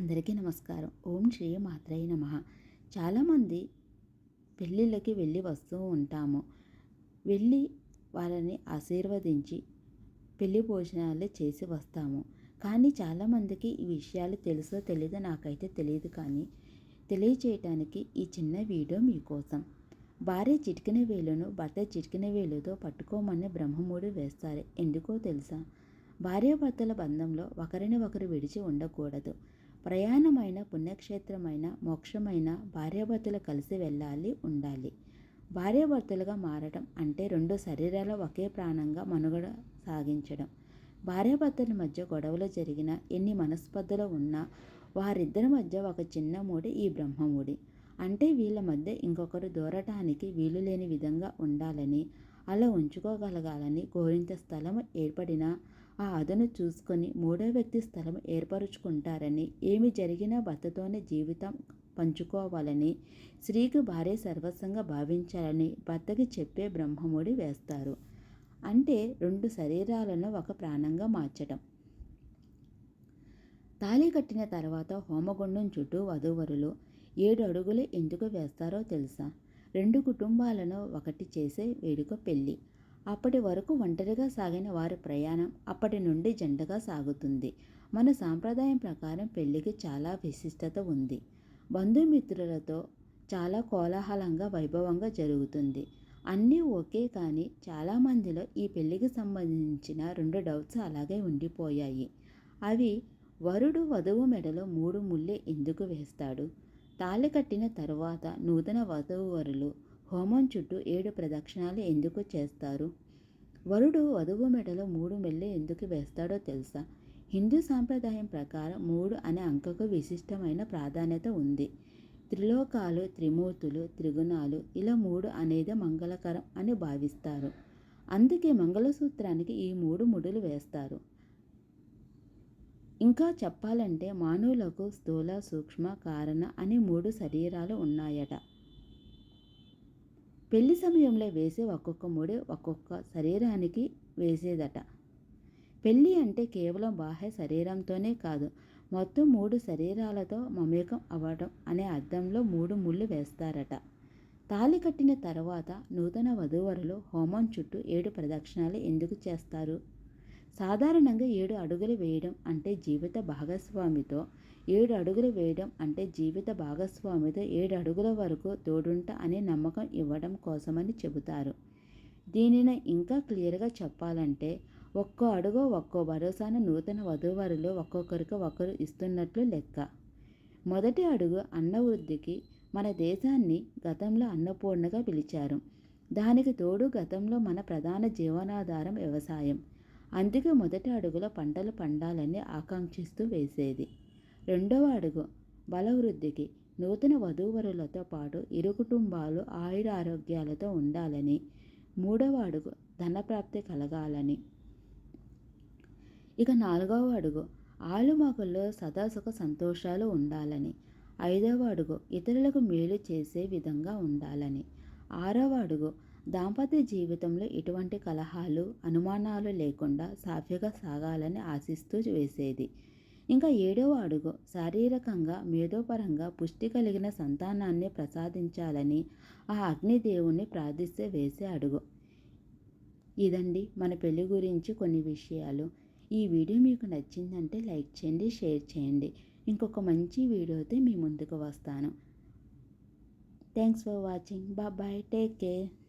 అందరికీ నమస్కారం. ఓం శ్రీ మాత్రయ్య నమ. చాలామంది పెళ్ళిళ్ళకి వెళ్ళి వస్తూ ఉంటాము. వెళ్ళి వాళ్ళని ఆశీర్వదించి పెళ్ళి భోజనాలు చేసి వస్తాము. కానీ చాలామందికి ఈ విషయాలు తెలుసో తెలీదో నాకైతే తెలియదు కానీ తెలియచేయటానికి ఈ చిన్న వీడియో మీకోసం. భార్య చిటికిన వేలును భర్త చిటికిన వేలుతో పట్టుకోమని బ్రహ్మముడు వేస్తారు. ఎందుకో తెలుసా? భార్యాభర్తల బంధంలో ఒకరిని ఒకరు విడిచి ఉండకూడదు. ప్రయాణమైన పుణ్యక్షేత్రమైన మోక్షమైన భార్యాభర్తలు కలిసి వెళ్ళాలి ఉండాలి. భార్యాభర్తలుగా మారడం అంటే రెండు శరీరాల ఒకే ప్రాణంగా మనుగడ సాగించడం. భార్యాభర్తల మధ్య గొడవలు జరిగిన ఎన్ని మనస్పర్ధలు ఉన్నా వారిద్దరి మధ్య ఒక చిన్న మూడి ఈ బ్రహ్మముడి అంటే వీళ్ళ మధ్య ఇంకొకరు దూరటానికి వీలు లేని విధంగా ఉండాలని అలా ఉంచుకోగలగాలని కోరింత స్థలం ఏర్పడినా ఆ అదను చూసుకొని మూడో వ్యక్తి స్థలం ఏర్పరుచుకుంటారని ఏమి జరిగినా భర్తతోనే జీవితం పంచుకోవాలని స్త్రీకి భార్య సర్వస్వంగా భావించాలని భర్తకి చెప్పే బ్రహ్మముడి వేస్తారు. అంటే రెండు శరీరాలను ఒక ప్రాణంగా మార్చడం తాళి కట్టిన తర్వాత హోమగుండం చుట్టూ వధూవరులు ఏడు అడుగులు ఎందుకు వేస్తారో తెలుసా? రెండు కుటుంబాలను ఒకటి చేసే వేడుక పెళ్ళి. అప్పటి వరకు ఒంటరిగా సాగిన వారి ప్రయాణం అప్పటి నుండి జంటగా సాగుతుంది. మన సాంప్రదాయం ప్రకారం పెళ్ళికి చాలా విశిష్టత ఉంది. బంధుమిత్రులతో చాలా కోలాహలంగా వైభవంగా జరుగుతుంది. అన్నీ ఓకే కానీ చాలామందిలో ఈ పెళ్ళికి సంబంధించిన రెండు డౌట్స్ అలాగే ఉండిపోయాయి. అవి వరుడు వధువు మెడలో మూడు ముళ్ళే ఎందుకు వేస్తాడు? తాళి కట్టిన తర్వాత నూతన వధువరులు హోమం చుట్టూ ఏడు ప్రదక్షిణాలు ఎందుకు చేస్తారు? వరుడు వధువు మెడలో మూడు మెల్లె ఎందుకు వేస్తాడో తెలుసా? హిందూ సాంప్రదాయం ప్రకారం మూడు అనే అంకకు విశిష్టమైన ప్రాధాన్యత ఉంది. త్రిలోకాలు త్రిమూర్తులు త్రిగుణాలు ఇలా మూడు అనేది మంగళకరం అని భావిస్తారు. అందుకే మంగళసూత్రానికి ఈ మూడు ముడులు వేస్తారు. ఇంకా చెప్పాలంటే మానవులకు స్థూల సూక్ష్మ కారణ అనే మూడు శరీరాలు ఉన్నాయట. పెళ్ళి సమయంలో వేసే ఒక్కొక్క ముడి ఒక్కొక్క శరీరానికి వేసేదట. పెళ్ళి అంటే కేవలం బాహ్య శరీరంతోనే కాదు మొత్తం మూడు శరీరాలతో మమేకం అవ్వడం అనే అర్థంలో మూడు ముళ్ళు వేస్తారట. తాళి కట్టిన తర్వాత నూతన వధూవరులు హోమం చుట్టూ ఏడు ప్రదక్షిణాలు ఎందుకు చేస్తారు? సాధారణంగా ఏడు అడుగులు వేయడం అంటే జీవిత భాగస్వామితో ఏడు అడుగులు వేయడం అంటే జీవిత భాగస్వామితో ఏడు అడుగుల వరకు తోడుంట అనే నమ్మకం ఇవ్వడం కోసమని చెబుతారు. దీనిని ఇంకా క్లియర్గా చెప్పాలంటే ఒక్కో అడుగు ఒక్కో భరోసాను నూతన వధూవరులు ఒక్కొక్కరికి ఒకరు ఇస్తున్నట్లు లెక్క. మొదటి అడుగు అన్న వృద్ధికి మన దేశాన్ని గతంలో అన్నపూర్ణగా పిలిచారు. దానికి తోడు గతంలో మన ప్రధాన జీవనాధారం వ్యవసాయం. అందుకే మొదటి అడుగులో పంటలు పండాలని ఆకాంక్షిస్తూ వేసేది. రెండవ అడుగు బలవృద్ధికి నూతన వధూవరులతో పాటు ఇరు కుటుంబాలు ఆయుర ఆరోగ్యాలతో ఉండాలని. మూడవ అడుగు ధనప్రాప్తి కలగాలని. ఇక నాలుగవ అడుగు ఆలుమగల్లో సదాసుఖ సంతోషాలు ఉండాలని. ఐదవ అడుగు ఇతరులకు మేలు చేసే విధంగా ఉండాలని. ఆరవ అడుగు దాంపత్య జీవితంలో ఎటువంటి కలహాలు అనుమానాలు లేకుండా సాఫీగా సాగాలని ఆశిస్తూ వేసేది. ఇంకా ఏడవ అడుగు శారీరకంగా మేధోపరంగా పుష్టి కలిగిన సంతానాన్ని ప్రసాదించాలని ఆ అగ్నిదేవుణ్ణి ప్రార్థిస్తే వేసే అడుగు. ఇదండి మన పెళ్ళి గురించి కొన్ని విషయాలు. ఈ వీడియో మీకు నచ్చిందంటే లైక్ చేయండి షేర్ చేయండి. ఇంకొక మంచి వీడియోతో మీ ముందుకు వస్తాను. Thanks for watching. Bye. Take care.